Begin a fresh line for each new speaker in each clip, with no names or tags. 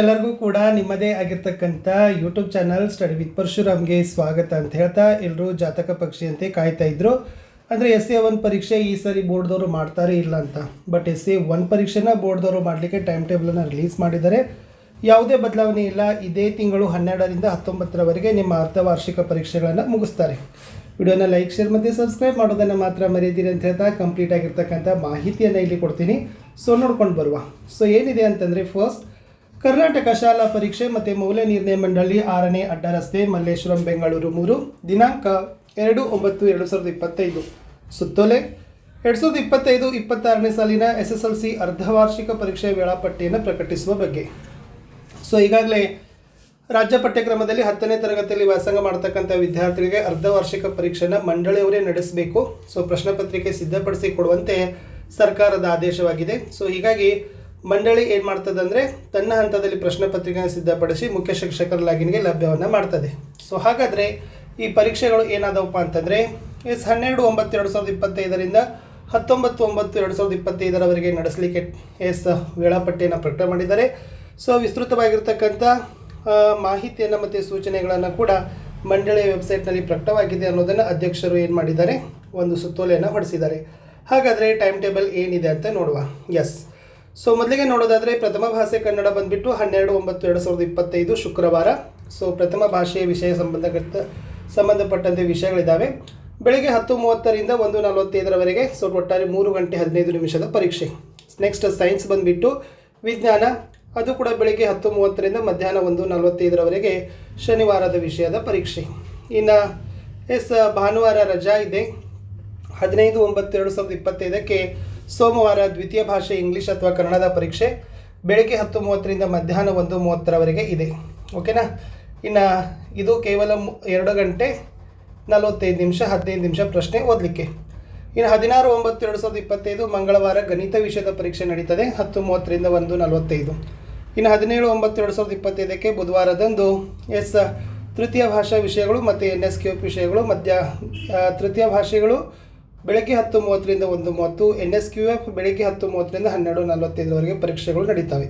ಎಲ್ಲರಿಗೂ ಕೂಡ ನಿಮ್ಮದೇ ಆಗಿರ್ತಕ್ಕಂಥ ಯೂಟ್ಯೂಬ್ ಚಾನಲ್ ಸ್ಟಡಿ ವಿತ್ ಪರಶುರಾಮ್ಗೆ ಸ್ವಾಗತ ಅಂತ ಹೇಳ್ತಾ ಎಲ್ಲರೂ ಜಾತಕ ಪಕ್ಷಿಯಂತೆ ಕಾಯ್ತಾ ಇದ್ರು. ಅಂದರೆ ಎಸ್ ಎ ಒನ್ ಪರೀಕ್ಷೆ ಈ ಸರಿ ಬೋರ್ಡ್ದವರು ಮಾಡ್ತಾರೆ ಇಲ್ಲ ಅಂತ. ಬಟ್ ಎಸ್ ಎ ಒನ್ ಪರೀಕ್ಷೆನ ಬೋರ್ಡ್ದವರು ಮಾಡಲಿಕ್ಕೆ ಟೈಮ್ ಟೇಬಲನ್ನು ರಿಲೀಸ್ ಮಾಡಿದ್ದಾರೆ. ಯಾವುದೇ ಬದಲಾವಣೆ ಇಲ್ಲ. ಇದೇ ತಿಂಗಳು ಹನ್ನೆರಡರಿಂದ ಹತ್ತೊಂಬತ್ತರವರೆಗೆ ನಿಮ್ಮ ಅರ್ಧವಾರ್ಷಿಕ ಪರೀಕ್ಷೆಗಳನ್ನು ಮುಗಿಸ್ತಾರೆ. ವಿಡಿಯೋನ ಲೈಕ್ ಶೇರ್ ಮತ್ತು ಸಬ್ಸ್ಕ್ರೈಬ್ ಮಾಡೋದನ್ನು ಮಾತ್ರ ಮರೆಯದಿರಿ ಅಂತ ಹೇಳ್ತಾ ಕಂಪ್ಲೀಟ್ ಆಗಿರ್ತಕ್ಕಂಥ ಮಾಹಿತಿಯನ್ನು ಇಲ್ಲಿ ಕೊಡ್ತೀನಿ. ಸೊ ನೋಡ್ಕೊಂಡು ಬರುವ. ಸೊ ಏನಿದೆ ಅಂತಂದರೆ ಫಸ್ಟ್ ಕರ್ನಾಟಕ ಶಾಲಾ ಪರೀಕ್ಷೆ ಮತ್ತು ಮೌಲ್ಯ ನಿರ್ಣಯ ಮಂಡಳಿ ಆರನೇ ಅಡ್ಡ ರಸ್ತೆ ಮಲ್ಲೇಶ್ವರಂ ಬೆಂಗಳೂರು ಮೂರು, ದಿನಾಂಕ ಎರಡು ಒಂಬತ್ತು ಎರಡು ಸಾವಿರದ ಇಪ್ಪತ್ತೈದು. ಸುತ್ತೋಲೆ, ಎರಡು ಸಾವಿರದ ಇಪ್ಪತ್ತೈದು ಇಪ್ಪತ್ತಾರನೇ ಸಾಲಿನ ಎಸ್ ಎಸ್ ಎಲ್ ಸಿ ಅರ್ಧವಾರ್ಷಿಕ ಪರೀಕ್ಷೆ ವೇಳಾಪಟ್ಟಿಯನ್ನು ಪ್ರಕಟಿಸುವ ಬಗ್ಗೆ. ಸೊ ಈಗಾಗಲೇ ರಾಜ್ಯ ಪಠ್ಯಕ್ರಮದಲ್ಲಿ ಹತ್ತನೇ ತರಗತಿಯಲ್ಲಿ ವ್ಯಾಸಂಗ ಮಾಡ್ತಕ್ಕಂಥ ವಿದ್ಯಾರ್ಥಿಗಳಿಗೆ ಅರ್ಧವಾರ್ಷಿಕ ಪರೀಕ್ಷೆನ ಮಂಡಳಿಯವರೇ ನಡೆಸಬೇಕು. ಸೊ ಪ್ರಶ್ನೆ ಪತ್ರಿಕೆ ಸಿದ್ಧಪಡಿಸಿ ಕೊಡುವಂತೆ ಸರ್ಕಾರದ ಆದೇಶವಾಗಿದೆ. ಸೊ ಹೀಗಾಗಿ ಮಂಡಳಿ ಏನು ಮಾಡ್ತದೆ ಅಂದರೆ ತನ್ನ ಹಂತದಲ್ಲಿ ಪ್ರಶ್ನೆ ಪತ್ರಿಕೆಯನ್ನು ಸಿದ್ಧಪಡಿಸಿ ಮುಖ್ಯ ಶಿಕ್ಷಕರ ಲಾಗಿನ್ಗೆ ಲಭ್ಯವನ್ನು ಮಾಡ್ತದೆ. ಸೊ ಹಾಗಾದರೆ ಈ ಪರೀಕ್ಷೆಗಳು ಏನಾದವಪ್ಪ ಅಂತಂದರೆ ಎಸ್ ಹನ್ನೆರಡು, ಒಂಬತ್ತು, ಎರಡು ಸಾವಿರದ ಇಪ್ಪತ್ತೈದರಿಂದ ಹತ್ತೊಂಬತ್ತು, ಒಂಬತ್ತು, ಎರಡು ಸಾವಿರದ ಇಪ್ಪತ್ತೈದರವರೆಗೆ ನಡೆಸಲಿಕ್ಕೆ ಎಸ್ ವೇಳಾಪಟ್ಟಿಯನ್ನು ಪ್ರಕಟ ಮಾಡಿದ್ದಾರೆ. ಸೊ ವಿಸ್ತೃತವಾಗಿರ್ತಕ್ಕಂಥ ಮಾಹಿತಿಯನ್ನು ಮತ್ತು ಸೂಚನೆಗಳನ್ನು ಕೂಡ ಮಂಡಳಿಯ ವೆಬ್ಸೈಟ್ನಲ್ಲಿ ಪ್ರಕಟವಾಗಿದೆ ಅನ್ನೋದನ್ನು ಅಧ್ಯಕ್ಷರು ಏನು ಮಾಡಿದ್ದಾರೆ? ಒಂದು ಸುತ್ತೋಲೆಯನ್ನು ಹೊಡೆಸಿದ್ದಾರೆ. ಹಾಗಾದರೆ ಟೈಮ್ ಟೇಬಲ್ ಏನಿದೆ ಅಂತ ನೋಡುವ. ಎಸ್ ಸೊ ಮೊದಲಿಗೆ ನೋಡೋದಾದರೆ ಪ್ರಥಮ ಭಾಷೆ ಕನ್ನಡ ಬಂದುಬಿಟ್ಟು ಹನ್ನೆರಡು, ಒಂಬತ್ತು, ಎರಡು ಸಾವಿರದ ಇಪ್ಪತ್ತೈದು ಶುಕ್ರವಾರ. ಸೊ ಪ್ರಥಮ ಭಾಷೆಯ ವಿಷಯ ಸಂಬಂಧಪಟ್ಟ, ಸಂಬಂಧಪಟ್ಟಂತೆ ವಿಷಯಗಳಿದ್ದಾವೆ ಬೆಳಗ್ಗೆ ಹತ್ತು ಮೂವತ್ತರಿಂದ ಒಂದು ನಲವತ್ತೈದರವರೆಗೆ ಸೊ ಒಟ್ಟಾರೆ ಮೂರು ಗಂಟೆ ಹದಿನೈದು ನಿಮಿಷದ ಪರೀಕ್ಷೆ. ನೆಕ್ಸ್ಟ್ ಸೈನ್ಸ್ ಬಂದುಬಿಟ್ಟು ವಿಜ್ಞಾನ. ಅದು ಕೂಡ ಬೆಳಗ್ಗೆ ಹತ್ತು ಮೂವತ್ತರಿಂದ ಮಧ್ಯಾಹ್ನ ಒಂದು ನಲವತ್ತೈದರವರೆಗೆ ಶನಿವಾರದ ವಿಷಯದ ಪರೀಕ್ಷೆ. ಇನ್ನು ಎಸ್ ಭಾನುವಾರ ರಜಾ ಇದೆ. ಹದಿನೈದು, ಒಂಬತ್ತು, ಎರಡು ಸಾವಿರದ ಇಪ್ಪತ್ತೈದಕ್ಕೆ ಸೋಮವಾರ ದ್ವಿತೀಯ ಭಾಷೆ ಇಂಗ್ಲೀಷ್ ಅಥವಾ ಕನ್ನಡದ ಪರೀಕ್ಷೆ. ಬೆಳಗ್ಗೆ ಹತ್ತು ಮೂವತ್ತರಿಂದ ಮಧ್ಯಾಹ್ನ ಒಂದು ಮೂವತ್ತರವರೆಗೆ ಇದೆ. ಓಕೆನಾ? ಇನ್ನು ಇದು ಕೇವಲ ಎರಡು ಗಂಟೆ ನಲವತ್ತೈದು ನಿಮಿಷ, ಹದಿನೈದು ನಿಮಿಷ ಪ್ರಶ್ನೆ ಓದಲಿಕ್ಕೆ. ಇನ್ನು ಹದಿನಾರು ಒಂಬತ್ತು ಎರಡು ಸಾವಿರದ ಇಪ್ಪತ್ತೈದು ಮಂಗಳವಾರ ಗಣಿತ ವಿಷಯದ ಪರೀಕ್ಷೆ ನಡೀತದೆ. ಹತ್ತು ಮೂವತ್ತರಿಂದ ಒಂದು ನಲವತ್ತೈದು. ಇನ್ನು ಹದಿನೇಳು ಒಂಬತ್ತು ಎರಡು ಸಾವಿರದ ಇಪ್ಪತ್ತೈದಕ್ಕೆ ಬುಧವಾರದಂದು ಎಸ್, ತೃತೀಯ ಭಾಷಾ ವಿಷಯಗಳು ಮತ್ತು ಎನ್, ಎಸ್, ಕ್ಯೂ ವಿಷಯಗಳು, ಮಧ್ಯ ತೃತೀಯ ಭಾಷೆಗಳು ಬೆಳಗ್ಗೆ ಹತ್ತು ಮೂವತ್ತರಿಂದ ಒಂದು ಮೂವತ್ತು ಎನ್ ಎಸ್ ಕ್ಯೂ ಎಫ್ ಬೆಳಗ್ಗೆ ಹತ್ತು ಮೂವತ್ತರಿಂದ ಹನ್ನೆರಡು ನಲವತ್ತೈದರವರೆಗೆ ಪರೀಕ್ಷೆಗಳು ನಡೀತವೆ.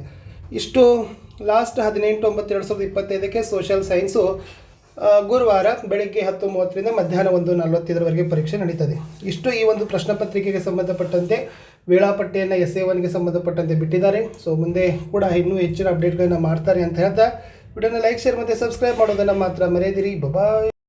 ಇಷ್ಟು ಲಾಸ್ಟ್ ಹದಿನೆಂಟು, ಒಂಬತ್ತು, ಎರಡು ಸಾವಿರದ ಇಪ್ಪತ್ತೈದಕ್ಕೆ ಸೋಷಿಯಲ್ ಸೈನ್ಸು ಗುರುವಾರ ಬೆಳಗ್ಗೆ ಹತ್ತು ಮೂವತ್ತರಿಂದ ಮಧ್ಯಾಹ್ನ ಒಂದು ನಲವತ್ತೈದರವರೆಗೆ ಪರೀಕ್ಷೆ ನಡೀತದೆ. ಇಷ್ಟು ಈ ಒಂದು ಪ್ರಶ್ನೆ ಪತ್ರಿಕೆಗೆ ಸಂಬಂಧಪಟ್ಟಂತೆ ವೇಳಾಪಟ್ಟಿಯನ್ನು ಎಸ್ ಎ ಒನ್ಗೆ ಸಂಬಂಧಪಟ್ಟಂತೆ ಬಿಟ್ಟಿದ್ದಾರೆ. ಸೊ ಮುಂದೆ ಕೂಡ ಇನ್ನೂ ಹೆಚ್ಚಿನ ಅಪ್ಡೇಟ್ಗಳನ್ನು ಮಾಡ್ತಾರೆ ಅಂತ ಹೇಳ್ತಾ, ವಿಡಿಯೋನ ಲೈಕ್ ಶೇರ್ ಮತ್ತು ಸಬ್ಸ್ಕ್ರೈಬ್ ಮಾಡೋದನ್ನು ಮಾತ್ರ ಮರೆಯದಿರಿ. ಬಾಯ್